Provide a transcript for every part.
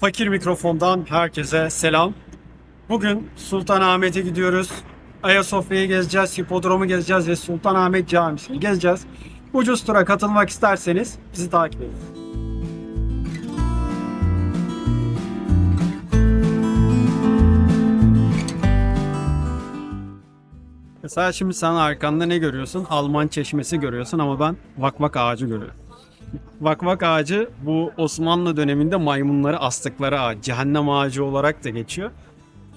Fakir Mikrofon'dan herkese selam. Bugün Sultanahmet'e gidiyoruz. Ayasofya'yı gezeceğiz, Hipodrom'u gezeceğiz ve Sultanahmet Camisi'ni gezeceğiz. Ucuz tura katılmak isterseniz bizi takip edin. Mesela şimdi sen arkanda ne görüyorsun? Alman çeşmesi görüyorsun ama ben vakvak ağacı görüyorum. Vakvak ağacı bu Osmanlı döneminde maymunları astıkları ağaç. Cehennem ağacı olarak da geçiyor.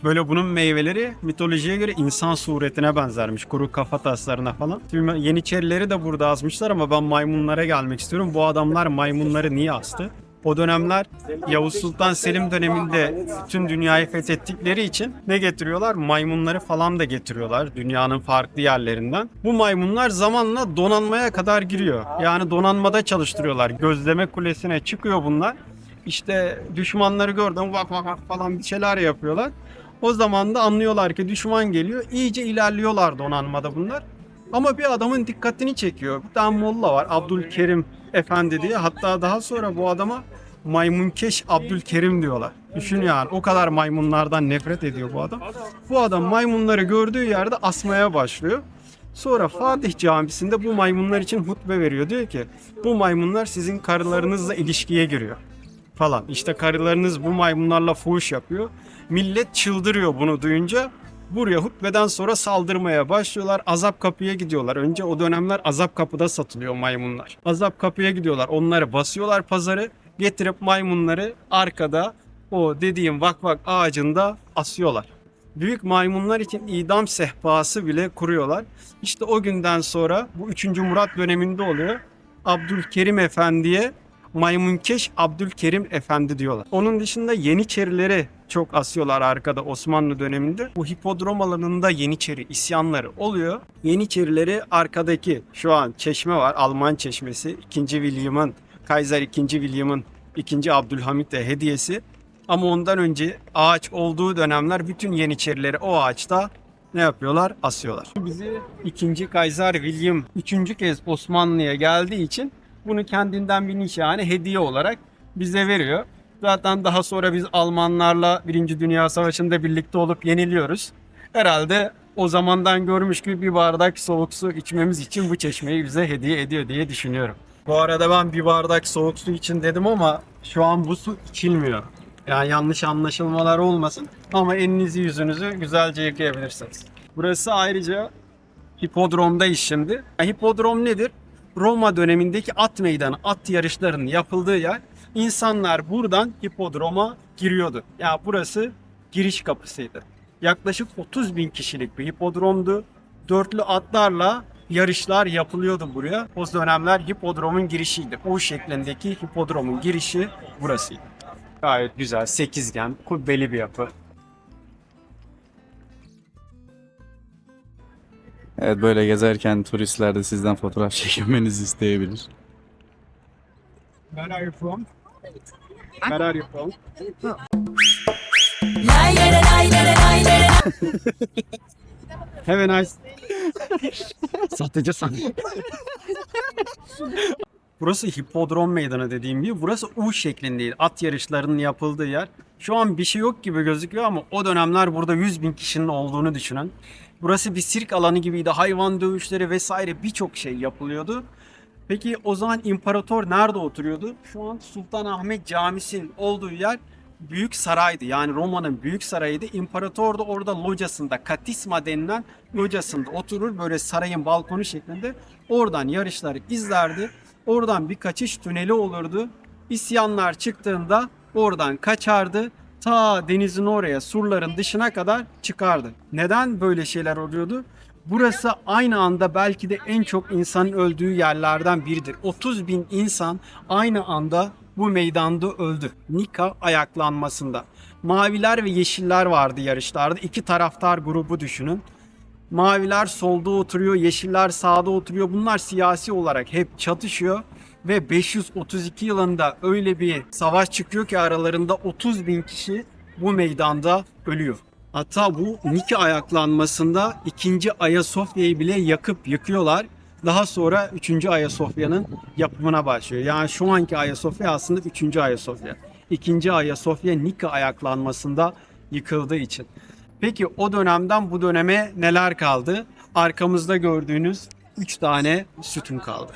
Böyle bunun meyveleri mitolojiye göre insan suretine benzermiş. Kuru kafa taslarına falan. Şimdi Yeniçerileri de burada asmışlar ama ben maymunlara gelmek istiyorum. Bu adamlar maymunları niye astı? O dönemler Yavuz Sultan Selim döneminde bütün dünyayı fethettikleri için ne getiriyorlar? Maymunları falan da getiriyorlar dünyanın farklı yerlerinden. Bu maymunlar zamanla donanmaya kadar giriyor. Yani donanmada çalıştırıyorlar. Gözleme kulesine çıkıyor bunlar. İşte düşmanları gördüm vak vak vak falan bir şeyler yapıyorlar. O zaman da anlıyorlar ki düşman geliyor. İyice ilerliyorlar donanmada bunlar. Ama bir adamın dikkatini çekiyor. Bir tane molla var Abdülkerim Efendi diye. Hatta daha sonra bu adama maymunkeş Abdülkerim diyorlar. Düşün yani o kadar maymunlardan nefret ediyor bu adam. Bu adam maymunları gördüğü yerde asmaya başlıyor. Sonra Fatih Camisi'nde bu maymunlar için hutbe veriyor. Diyor ki bu maymunlar sizin karılarınızla ilişkiye giriyor falan. İşte karılarınız bu maymunlarla fuhuş yapıyor. Millet çıldırıyor bunu duyunca. Buraya hutbeden sonra saldırmaya başlıyorlar. Azap kapıya gidiyorlar. Önce o dönemler azap kapıda satılıyor maymunlar. Azap kapıya gidiyorlar. Onları basıyorlar pazarı. Getirip maymunları arkada o dediğim vakvak ağacında asıyorlar. Büyük maymunlar için idam sehpası bile kuruyorlar. İşte o günden sonra bu 3. Murat döneminde oluyor. Abdülkerim Efendi'ye Maymunkeş Abdülkerim Efendi diyorlar. Onun dışında Yeniçerileri çok asıyorlar arkada Osmanlı döneminde. Bu hipodrom alanında Yeniçeri isyanları oluyor. Yeniçerileri arkadaki şu an çeşme var. Alman çeşmesi. 2. William'ın, Kaiser 2. William'ın 2. Abdülhamit'e hediyesi. Ama ondan önce ağaç olduğu dönemler bütün Yeniçerileri o ağaçta ne yapıyorlar? Asıyorlar. Bizi 2. Kaiser William 3. kez Osmanlı'ya geldiği için bunu kendinden bir nişane hediye olarak bize veriyor. Zaten daha sonra biz Almanlarla Birinci Dünya Savaşı'nda birlikte olup yeniliyoruz. Herhalde o zamandan görmüş gibi bir bardak soğuk su içmemiz için bu çeşmeyi bize hediye ediyor diye düşünüyorum. Bu arada ben bir bardak soğuk su için dedim ama şu an bu su içilmiyor. Yani yanlış anlaşılmalar olmasın ama elinizi yüzünüzü güzelce yıkayabilirsiniz. Burası ayrıca hipodromdayız şimdi. Hipodrom nedir? Roma dönemindeki at meydanı, at yarışlarının yapıldığı yer. İnsanlar buradan hipodroma giriyordu. Ya burası giriş kapısıydı. Yaklaşık 30 bin kişilik bir hipodromdu. Dörtlü atlarla yarışlar yapılıyordu buraya. O dönemler hipodromun girişiydi. U şeklindeki hipodromun girişi burasıydı. Gayet güzel, sekizgen, kubbeli bir yapı. Evet böyle gezerken turistler de sizden fotoğraf çekinmenizi isteyebilir. Where are you from? Where are you from? Have a nice... Satıcı sen. Burası hipodrom meydanı dediğim gibi. Burası U şeklindeydi. At yarışlarının yapıldığı yer. Şu an bir şey yok gibi gözüküyor ama o dönemler burada 100 bin kişinin olduğunu düşünün. Burası bir sirk alanı gibiydi. Hayvan dövüşleri vesaire birçok şey yapılıyordu. Peki o zaman imparator nerede oturuyordu? Şu an Sultanahmet Camisi'nin olduğu yer büyük saraydı. Yani Roma'nın büyük sarayıydı. İmparator da orada locasında, katisma denilen locasında oturur. Böyle sarayın balkonu şeklinde. Oradan yarışları izlerdi. Oradan bir kaçış tüneli olurdu. İsyanlar çıktığında oradan kaçardı. Ta denizin oraya, surların dışına kadar çıkardı. Neden böyle şeyler oluyordu? Burası aynı anda belki de en çok insanın öldüğü yerlerden biridir. 30 bin insan aynı anda bu meydanda öldü. Nika ayaklanmasında. Maviler ve yeşiller vardı yarışlarda. İki taraftar grubu düşünün. Maviler solda oturuyor, yeşiller sağda oturuyor. Bunlar siyasi olarak hep çatışıyor. Ve 532 yılında öyle bir savaş çıkıyor ki aralarında 30 bin kişi bu meydanda ölüyor. Hatta bu Nike ayaklanmasında ikinci Ayasofya'yı bile yakıp yıkıyorlar. Daha sonra 3. Ayasofya'nın yapımına başlıyor. Yani şu anki Ayasofya aslında 3. Ayasofya. 2. Ayasofya Nika ayaklanmasında yıkıldığı için. Peki o dönemden bu döneme neler kaldı? Arkamızda gördüğünüz 3 tane sütun kaldı.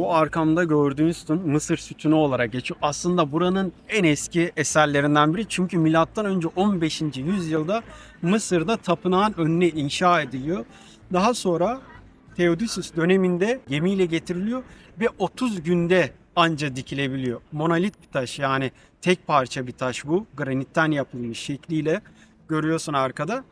Bu arkamda gördüğünüz sütun Mısır sütunu olarak geçiyor. Aslında buranın en eski eserlerinden biri. Çünkü milattan önce 15. yüzyılda Mısır'da tapınağın önüne inşa ediliyor. Daha sonra Theodosius döneminde gemiyle getiriliyor ve 30 günde anca dikilebiliyor. Monolit bir taş yani tek parça bir taş bu. Granitten yapılmış şekliyle görüyorsun arkada.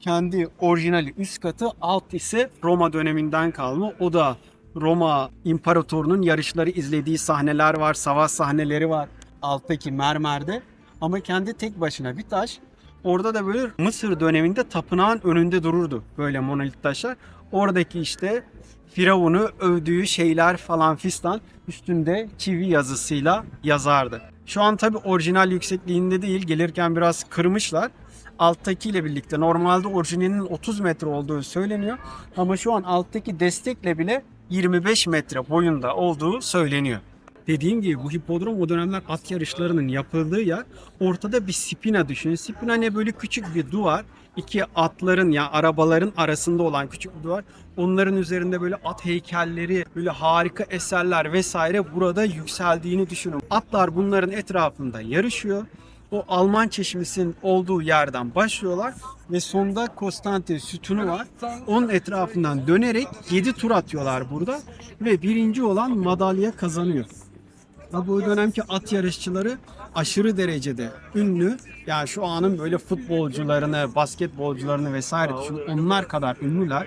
Kendi orijinali üst katı alt ise Roma döneminden kalma. O da Roma imparatorunun yarışları izlediği sahneler var, savaş sahneleri var alttaki mermerde. Ama kendi tek başına bir taş. Orada da böyle Mısır döneminde tapınağın önünde dururdu böyle monolit taşlar. Oradaki işte Firavun'u övdüğü şeyler falan fistan üstünde çivi yazısıyla yazardı. Şu an tabi orijinal yüksekliğinde değil gelirken biraz kırmışlar. Alttakiyle birlikte normalde orijinalinin 30 metre olduğu söyleniyor. Ama şu an alttaki destekle bile 25 metre boyunda olduğu söyleniyor. Dediğim gibi bu hipodrom o dönemler at yarışlarının yapıldığı yer. Ortada bir spina düşünün. Spina ne böyle küçük bir duvar. İki atların ya arabaların arasında olan küçük bir duvar. Onların üzerinde böyle at heykelleri, böyle harika eserler vesaire burada yükseldiğini düşünün. Atlar bunların etrafında yarışıyor. O Alman çeşmesinin olduğu yerden başlıyorlar ve sonda Konstantin sütunu var. Onun etrafından dönerek 7 tur atıyorlar burada ve birinci olan madalya kazanıyor. Bu dönemki at yarışçıları aşırı derecede ünlü. Yani şu anın böyle futbolcularını, basketbolcularını vesaire düşün. Onlar kadar ünlüler.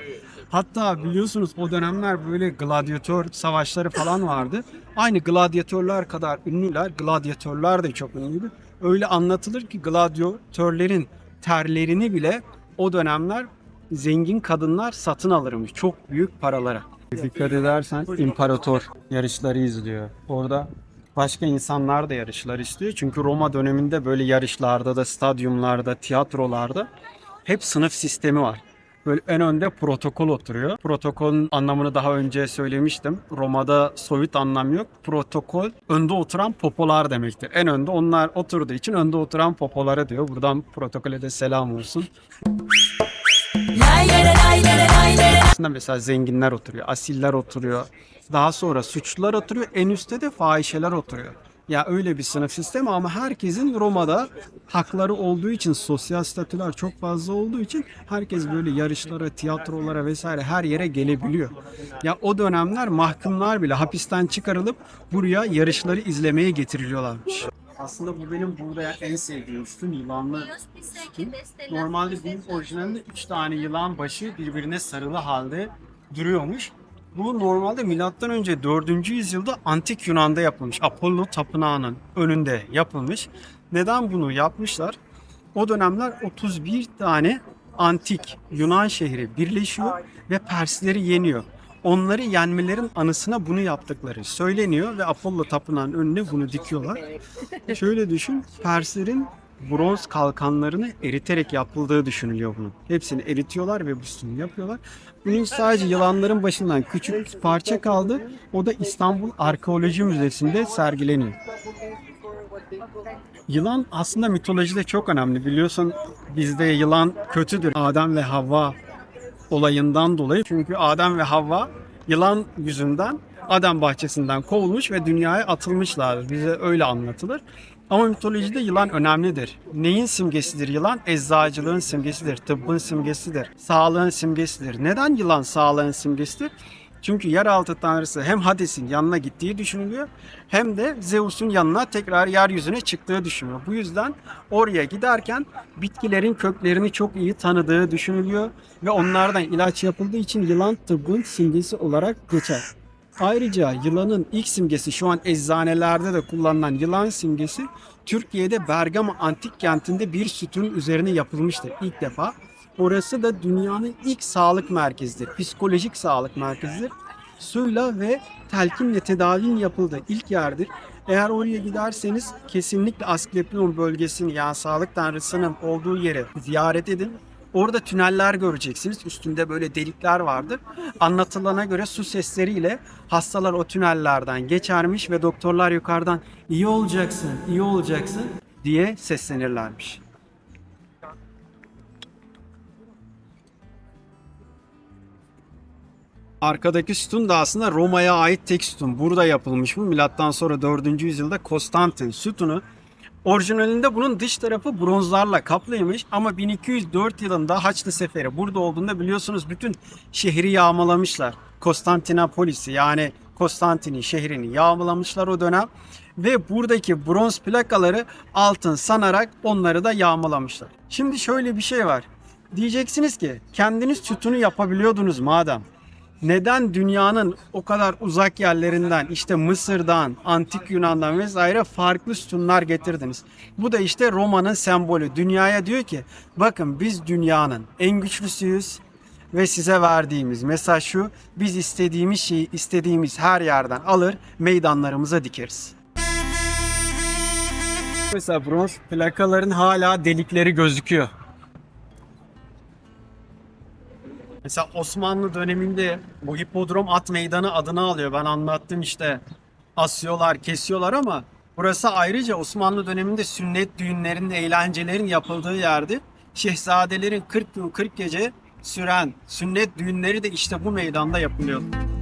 Hatta biliyorsunuz o dönemler böyle gladyatör savaşları falan vardı. Aynı gladyatörler kadar ünlüler. Gladyatörler de çok ünlüydü. Öyle anlatılır ki gladyatörlerin terlerini bile o dönemler zengin kadınlar satın alırmış çok büyük paralara. Dikkat edersen imparator yarışları izliyor. Orada başka insanlar da yarışlar istiyor. Çünkü Roma döneminde böyle yarışlarda da, stadyumlarda, tiyatrolarda hep sınıf sistemi var. Böyle en önde protokol oturuyor. Protokolün anlamını daha önce söylemiştim. Roma'da soyut anlam yok. Protokol önde oturan popolar demektir. En önde onlar oturduğu için önde oturan popolara diyor. Buradan protokole de selam olsun. Aslında mesela zenginler oturuyor, asiller oturuyor. Daha sonra suçlular oturuyor. En üstte de fahişeler oturuyor. Ya öyle bir sınıf sistemi ama herkesin Roma'da hakları olduğu için sosyal statüler çok fazla olduğu için herkes böyle yarışlara, tiyatrolara vesaire her yere gelebiliyor. Ya o dönemler mahkumlar bile hapisten çıkarılıp buraya yarışları izlemeye getiriliyorlarmış. Aslında bu benim burada en sevdiğim üstün yılanlı sütun. Normalde bunun orijinalinde 3 tane yılan başı birbirine sarılı halde duruyormuş. Bu normalde milattan önce 4. yüzyılda antik Yunan'da yapılmış. Apollo tapınağının önünde yapılmış. Neden bunu yapmışlar? O dönemler 31 tane antik Yunan şehri birleşiyor ve Persleri yeniyor. Onları yenmelerin anısına bunu yaptıkları söyleniyor ve Apollo tapınağının önüne bunu dikiyorlar. Şöyle düşün, Perslerin bronz kalkanlarını eriterek yapıldığı düşünülüyor bunun. Hepsini eritiyorlar ve üstünü yapıyorlar. Bunun sadece yılanların başından küçük bir parça kaldı. O da İstanbul Arkeoloji Müzesi'nde sergileniyor. Yılan aslında mitolojide çok önemli. Biliyorsun bizde yılan kötüdür. Adem ve Havva olayından dolayı. Çünkü Adem ve Havva yılan yüzünden Adem bahçesinden kovulmuş ve dünyaya atılmışlardır. Bize öyle anlatılır. Ama mitolojide yılan önemlidir. Neyin simgesidir yılan? Eczacılığın simgesidir, tıbbın simgesidir, sağlığın simgesidir. Neden yılan sağlığın simgesidir? Çünkü yeraltı tanrısı hem Hades'in yanına gittiği düşünülüyor hem de Zeus'un yanına tekrar yeryüzüne çıktığı düşünülüyor. Bu yüzden oraya giderken bitkilerin köklerini çok iyi tanıdığı düşünülüyor ve onlardan ilaç yapıldığı için yılan tıbbın simgesi olarak geçer. Ayrıca yılanın ilk simgesi şu an eczanelerde de kullanılan yılan simgesi Türkiye'de Bergama Antik Kenti'nde bir sütun üzerine yapılmıştır ilk defa. Orası da dünyanın ilk sağlık merkezidir. Psikolojik sağlık merkezidir. Suyla ve telkinle tedavinin yapıldığı ilk yerdir. Eğer oraya giderseniz kesinlikle Asklepion bölgesini yani sağlık tanrısının olduğu yeri ziyaret edin. Orada tüneller göreceksiniz. Üstünde böyle delikler vardır. Anlatılana göre su sesleriyle hastalar o tünellerden geçermiş ve doktorlar yukarıdan iyi olacaksın, iyi olacaksın diye seslenirlermiş. Arkadaki sütun da aslında Roma'ya ait tek sütun. Burada yapılmış bu. Milattan sonra 4. yüzyılda Konstantin sütunu. Orijinalinde bunun dış tarafı bronzlarla kaplıymış ama 1204 yılında Haçlı Seferi burada olduğunda biliyorsunuz bütün şehri yağmalamışlar. Konstantinopolis'i yani Konstantin'in şehrini yağmalamışlar o dönem ve buradaki bronz plakaları altın sanarak onları da yağmalamışlar. Şimdi şöyle bir şey var. Diyeceksiniz ki kendiniz sütunu yapabiliyordunuz madem neden dünyanın o kadar uzak yerlerinden işte Mısır'dan, Antik Yunan'dan vesaire farklı sütunlar getirdiniz? Bu da işte Roma'nın sembolü. Dünyaya diyor ki bakın biz dünyanın en güçlüsüyüz ve size verdiğimiz mesaj şu biz istediğimiz şeyi istediğimiz her yerden alır meydanlarımıza dikeriz. Mesela bronz plakaların hala delikleri gözüküyor. Mesela Osmanlı döneminde bu hipodrom at meydanı adını alıyor. Ben anlattım işte asıyorlar, kesiyorlar ama burası ayrıca Osmanlı döneminde sünnet düğünlerinin, eğlencelerin yapıldığı yerdi. Şehzadelerin 40 gün 40 gece süren sünnet düğünleri de işte bu meydanda yapılıyordu.